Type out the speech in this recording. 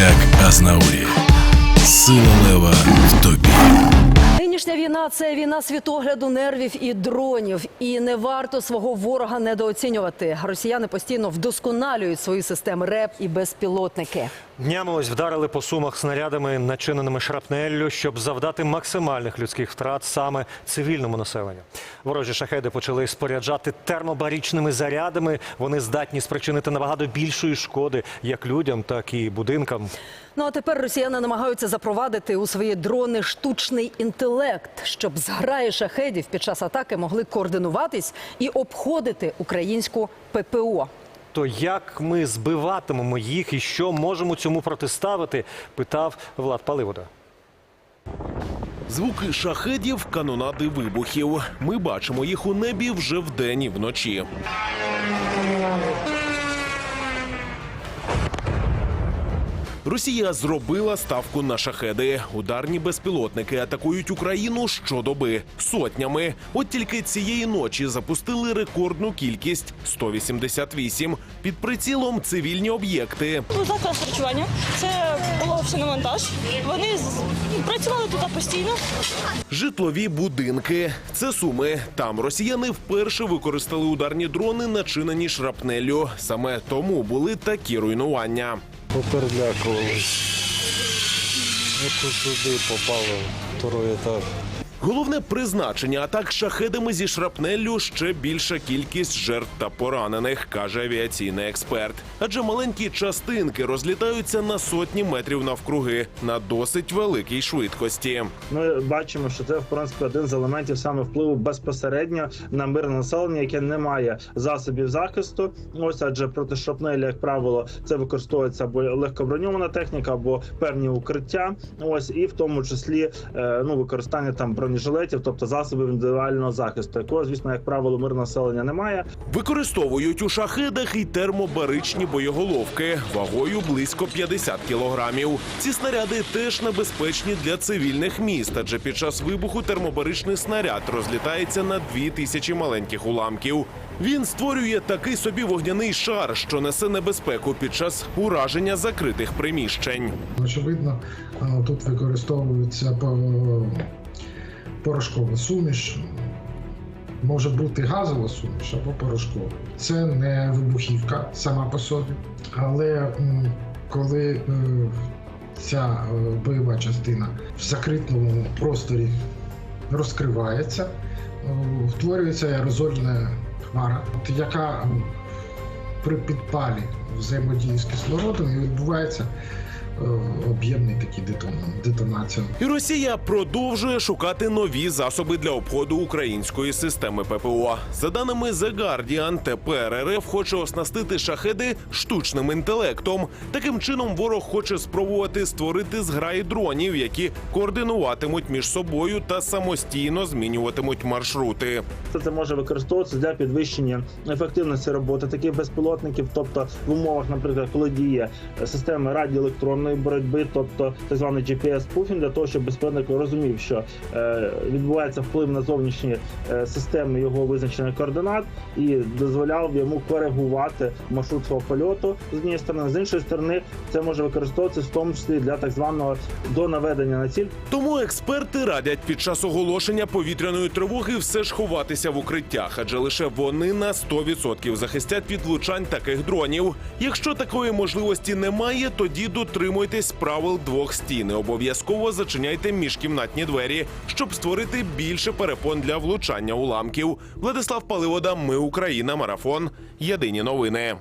як Азнаурі. Сила лева в тобі. Нинішня війна це війна світогляду, нервів і дронів. І не варто свого ворога недооцінювати. Росіяни постійно вдосконалюють свої системи РЕП і безпілотники. Днями ось вдарили по сумах снарядами, начиненими шрапнеллю, щоб завдати максимальних людських втрат саме цивільному населенню. Ворожі шахеди почали споряджати термобарічними зарядами. Вони здатні спричинити набагато більшої шкоди як людям, так і будинкам. Ну а тепер росіяни намагаються запровадити у свої дрони штучний інтелект, щоб зграї шахедів під час атаки могли координуватись і обходити українську ППО. То як ми збиватимемо їх і що можемо цьому протиставити? питав Влад Паливода. Звуки шахедів, канонади вибухів. Ми бачимо їх у небі вже вдень і вночі. Росія зробила ставку на шахеди. Ударні безпілотники атакують Україну щодоби сотнями. От тільки цієї ночі запустили рекордну кількість 188. Під прицілом цивільні об'єкти. Заклад харчування. Це було все на монтаж. Вони працювали тут постійно. Житлові будинки. Це суми. Там росіяни вперше використали ударні дрони, начинені шрапнеллю. Саме тому були такі руйнування. Поперелякувались. Ось туди попало второй етаж. Головне призначення атак шахедами зі шрапнеллю ще більша кількість жертв та поранених, каже авіаційний експерт. Адже маленькі частинки розлітаються на сотні метрів навкруги на досить великій швидкості. Ми бачимо, що це в принципі один з елементів саме впливу безпосередньо на мирне населення, яке не має засобів захисту. Ось адже проти шрапнелі, як правило, це використовується або легкоброньована техніка, або певні укриття. Ось і в тому числі е, ну використання там бронежилетів, тобто засобів індивідуального захисту, якого, звісно, як правило, мирне населення немає. Використовують у шахедах і термобаричні боєголовки вагою близько 50 кілограмів. Ці снаряди теж небезпечні для цивільних міст, адже під час вибуху термобаричний снаряд розлітається на дві тисячі маленьких уламків. Він створює такий собі вогняний шар, що несе небезпеку під час ураження закритих приміщень. Очевидно, е, тут використовується по- порошкова суміш. Може бути газова суміш або порошкова. Це не вибухівка сама по собі, але коли е, ця е, бойова частина в закритому просторі розкривається, е, утворюється аерозольна хмара, яка при підпалі взаємодії з кислородом і відбувається об'ємний такий детон- детонація. І Росія продовжує шукати нові засоби для обходу української системи ППО. За даними The Guardian, тепер РФ хоче оснастити шахеди штучним інтелектом. Таким чином, ворог хоче спробувати створити зграї дронів, які координуватимуть між собою та самостійно змінюватимуть маршрути. Все це може використовуватися для підвищення ефективності роботи таких безпілотників, тобто в умовах, наприклад, коли діє система радіоелектронної боротьби, тобто так званий gps пуфінг для того, щоб безпілотник розумів, що е, відбувається вплив на зовнішні е, системи його визначених координат, і дозволяв йому коригувати маршрут свого польоту з однієї сторони, з іншої сторони, це може використовуватися в тому числі для так званого донаведення на ціль Тому експерти радять під час оголошення повітряної тривоги все ж ховатися в укриттях, адже лише вони на 100% захистять від влучань таких дронів. Якщо такої можливості немає, тоді дотримуйтесь правил двох стін. Обов'язково зачиняйте міжкімнатні двері, щоб створити більше перепон для влучання уламків. Владислав Паливода, ми Україна, марафон. Єдині новини.